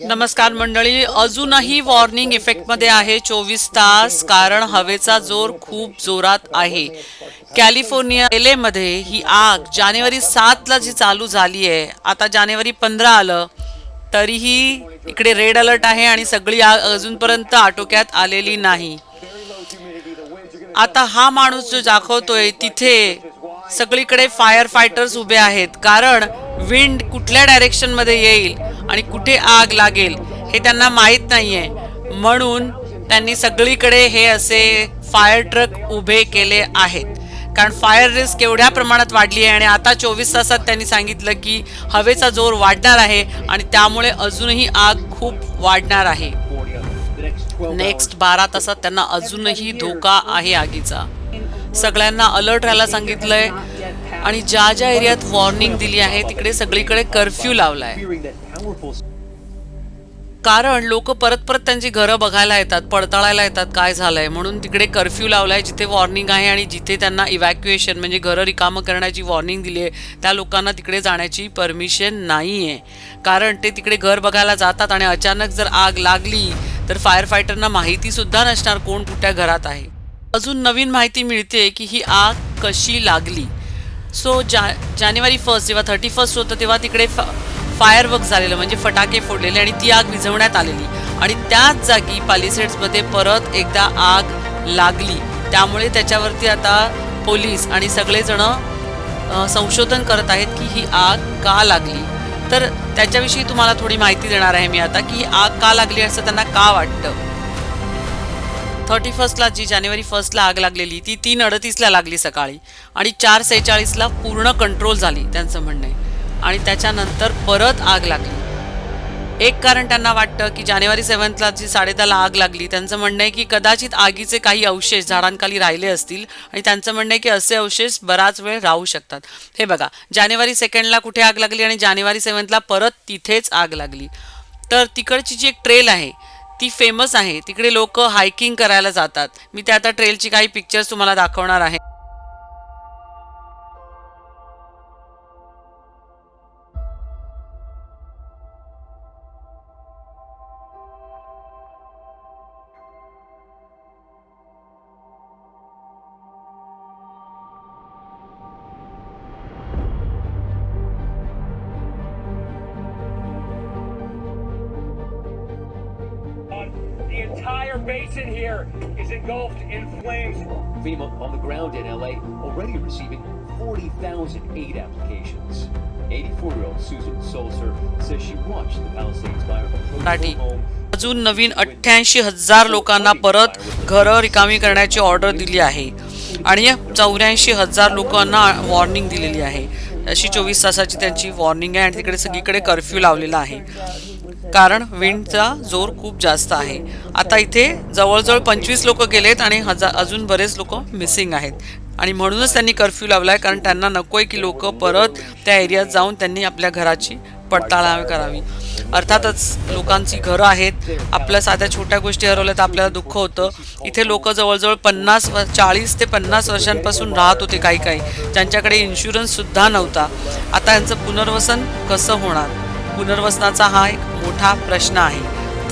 नमस्कार मंडळी अजूनही वॉर्निंग इफेक्टमध्ये आहे. चोवीस तास कारण हवेचा जोर खूप जोरात आहे. कॅलिफोर्निया एले मध्ये ही आग जानेवारी सातला जी चालू झाली आहे. आता जानेवारी पंधरा आलं तरीही इकडे रेड अलर्ट आहे आणि सगळी आग अजूनपर्यंत आटोक्यात आलेली नाही. आता हा माणूस जो दाखवतोय तिथे सगळीकडे फायर फायटर्स उभे आहेत. कारण विंड कुठल्या डायरेक्शनमध्ये येईल आणि कुठे आग लागेल हे त्यांना माहीत नाहीये. म्हणून त्यांनी सगळीकडे हे असे फायर ट्रक उभे केले आहेत. कारण फायर रिस्क एवढ्या प्रमाणात वाढली आहे आणि आता चोवीस तासात त्यांनी सांगितलं की हवेचा जोर वाढणार आहे आणि त्यामुळे अजूनही आग खूप वाढणार आहे. नेक्स्ट बारा तासात त्यांना अजूनही धोका आहे आगीचा. सगळ्यांना अलर्ट राहायला सांगितलंय. आणि ज्या ज्या एरियात वॉर्निंग दिली आहे तिकडे सगळीकडे कर्फ्यू लावलाय. कारण लोक परत परत त्यांची घरं बघायला येतात पडताळायला येतात काय झालंय. म्हणून तिकडे कर्फ्यू लावलाय जिथे वॉर्निंग आहे आणि जिथे त्यांना इव्हॅक्युएशन म्हणजे घरं रिकामं करण्याची वॉर्निंग दिली आहे त्या लोकांना तिकडे जाण्याची परमिशन नाही आहे कारण ते तिकडे घर बघायला जातात आणि अचानक जर आग लागली तर फायर फायटरना माहितीसुद्धा नसणार कोण कुठल्या घरात आहे. अजून नवीन माहिती मिळते की ही आग कशी लागली. सो जा जानेवारी फर्स्ट जेव्हा थर्टी फर्स्ट होतं तेव्हा तिकडे फायर वर्क झालेलं म्हणजे फटाके फोडलेले आणि ती आग विझवण्यात आलेली. आणि त्याच जागी पालिसेड्समध्ये परत एकदा आग लागली. त्यामुळे त्याच्यावरती आता पोलीस आणि सगळेजण संशोधन करत आहेत की ही आग का लागली. तर त्याच्याविषयी तुम्हाला थोडी माहिती देणार आहे मी आता की आग का लागली असं त्यांना का वाटतं? थर्टी फर्स्टला जी जानेवारी फर्स्टला आग लागलेली ती तीन अडतीसला लागली सकाळी. आणि चार सेहेचाळीसला पूर्ण कंट्रोल झाली त्यांचं म्हणणं आहे. आणि त्याच्यानंतर परत आग लागली. एक कारण त्यांना वाटतं की जानेवारी सेवन्थला जी साडेदहाला आग लागली त्यांचं म्हणणं आहे की कदाचित आगीचे काही अवशेष झाडांखाली राहिले असतील आणि त्यांचं म्हणणं आहे की असे अवशेष बराच वेळ राहू शकतात. हे बघा जानेवारी सेकंडला कुठे आग लागली आणि जानेवारी सेवन्थला परत तिथेच आग लागली. तर तिकडची जी एक ट्रेल आहे ती फेमस आहे. तिकडे लोक हायकिंग करायला जातात. मी त्या आता ट्रेलची काही पिक्चर्स तुम्हाला दाखवणार आहे. Entire basin here is engulfed in flames. FEMA on the ground in LA already receiving 40,000 aid applications. 84-year-old Susan Solser says she watched the Palisades fire approach her home अजून नवीन अठ्ठ्याऐंशी हजार लोकांना परत घरं रिकामी करण्याची ऑर्डर दिली आहे आणि चौऱ्याऐंशी हजार लोकांना वॉर्निंग दिलेली आहे अशी चोवीस तासाची त्यांची वॉर्निंग आहे आणि तिकडे सगळीकडे कर्फ्यू लावलेला आहे कारण विंडचा जोर खूप जास्त आहे. आता इथे जवळजवळ पंचवीस लोक गेलेत आणि हजार अजून बरेच लोक मिसिंग आहेत. आणि म्हणूनच त्यांनी कर्फ्यू लावला आहे कारण त्यांना नको आहे की लोक परत त्या एरियात जाऊन त्यांनी आपल्या घराची पडताळा करावी. अर्थातच लोकांची घरं आहेत आपल्या साध्या छोट्या गोष्टी हरवल्या तर आपल्याला दुःख होतं. इथे लोक जवळजवळ पन्नास व चाळीस ते पन्नास वर्षांपासून राहत होते काही काही. ज्यांच्याकडे इन्शुरन्ससुद्धा नव्हता. आता यांचं पुनर्वसन कसं होणार? पुनर्वसनाचा हा एक मोठा प्रश्न आहे.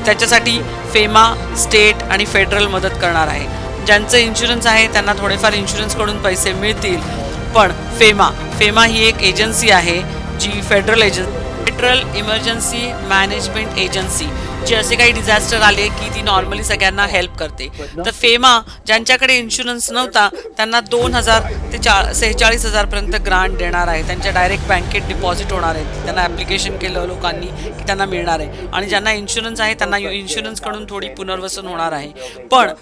त्याच्यासाठी फेमा स्टेट आणि फेडरल मदत करणार आहे. ज्यांचं इन्शुरन्स आहे त्यांना थोडेफार इन्शुरन्सकडून पैसे मिळतील. पण फेमा फेमा ही एक एजन्सी आहे जी federal agency federal emergency management agency जे असे काही डिझास्टर आले की ती नॉर्मली सगळ्यांना हेल्प करते. तर फेमा ज्यांच्याकडे इन्शुरन्स नव्हता त्यांना दोन हजार ते चा सेहेचाळीस हजारपर्यंत ग्रांट देणार आहे. त्यांच्या डायरेक्ट बँकेत डिपॉझिट होणार आहे. त्यांना ॲप्लिकेशन केलं लोकांनी की त्यांना मिळणार आहे. आणि ज्यांना इन्शुरन्स आहे त्यांना इन्शुरन्सकडून थोडी पुनर्वसन होणार आहे. पण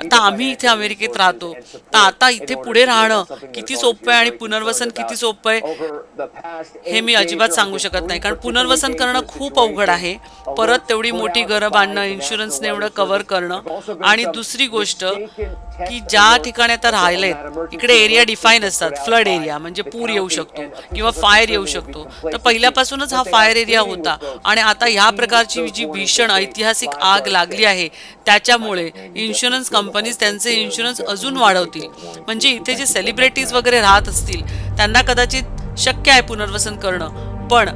आता आम्ही इथे अमेरिकेत राहतो. तर आता इथे पुढे राहणं किती सोपं आहे आणि पुनर्वसन किती सोपं आहे हे मी अजिबात सांगू शकत नाही. कारण पुनर्वसन करणं खूप अवघड आहे. परत तेवढी मोठी घरं बांधणं इन्शुरन्सने एवढं कव्हर करणं. आणि दुसरी गोष्ट की ज्या ठिकाणी आता राहिलेत इकडे एरिया डिफाईन असतात फ्लड एरिया म्हणजे पूर येऊ शकतो किंवा फायर येऊ शकतो. तर पहिल्यापासूनच हा फायर एरिया होता आणि आता ह्या प्रकारची जी भीषण ऐतिहासिक आग लागली आहे त्याच्यामुळे इन्शुरन्स कंपनीज त्यांचे इन्शुरन्स अजून वाढवतील. म्हणजे इथे जे सेलिब्रिटीज वगैरे राहत असतील त्यांना कदाचित शक्य आहे पुनर्वसन करणं. पण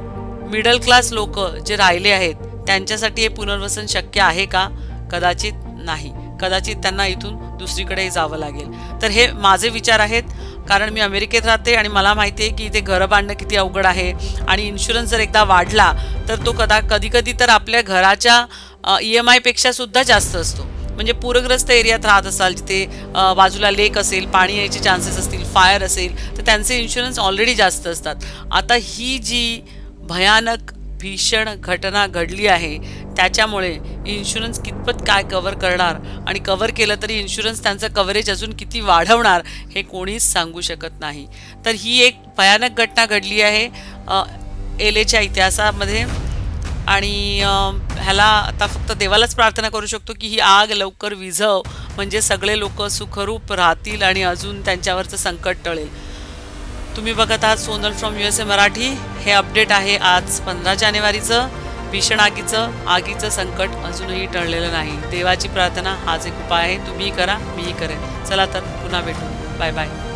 मिडल क्लास लोक जे राहिले आहेत त्यांच्यासाठी हे पुनर्वसन शक्य आहे का? कदाचित नाही. कदाचित त्यांना इथून दुसरीकडे जावं लागेल. तर हे माझे विचार आहेत. कारण मी अमेरिकेत राहते आणि मला माहिती आहे की इथे घरं बांधणं किती अवघड आहे. आणि इन्शुरन्स जर एकदा वाढला तर तो कदा कधी कधी तर आपल्या घराच्या ई एम आयपेक्षा सुद्धा जास्त असतो. म्हणजे पूरग्रस्त एरियात राहत असाल जिथे बाजूला लेक असेल पाणी यायचे चान्सेस असतील फायर असेल तर त्यांचे इन्शुरन्स ऑलरेडी जास्त असतात. आता ही जी भयानक भीषण घटना घडली आहे. त्याच्यामुळे इन्शुरन्स कितपत काय कवर करणार आणि कवर केलं तरी इन्शुरन्स त्यांचं कव्हरेज अजून किती वाढवणार हे कोणीच सांगू शकत नाही. तर ही एक भयानक घटना घडली आहे एल एच्या इतिहासामध्ये. आणि ह्याला आता फक्त देवालाच प्रार्थना करू शकतो की ही आग लवकर विझव म्हणजे सगळे लोक सुखरूप राहतील आणि अजून त्यांच्यावरचं संकट टळेल. तुम्ही बघत आहात Sonal from U S A Marathi. हे अपडेट आहे आज पंधरा जानेवारीचं. भीषण आगीचं आगीचं संकट अजूनही टळलेलं नाही. देवाची प्रार्थना हाच एक उपाय आहे. तुम्हीही करा मीही करेन. चला तर पुन्हा भेटू. Bye bye.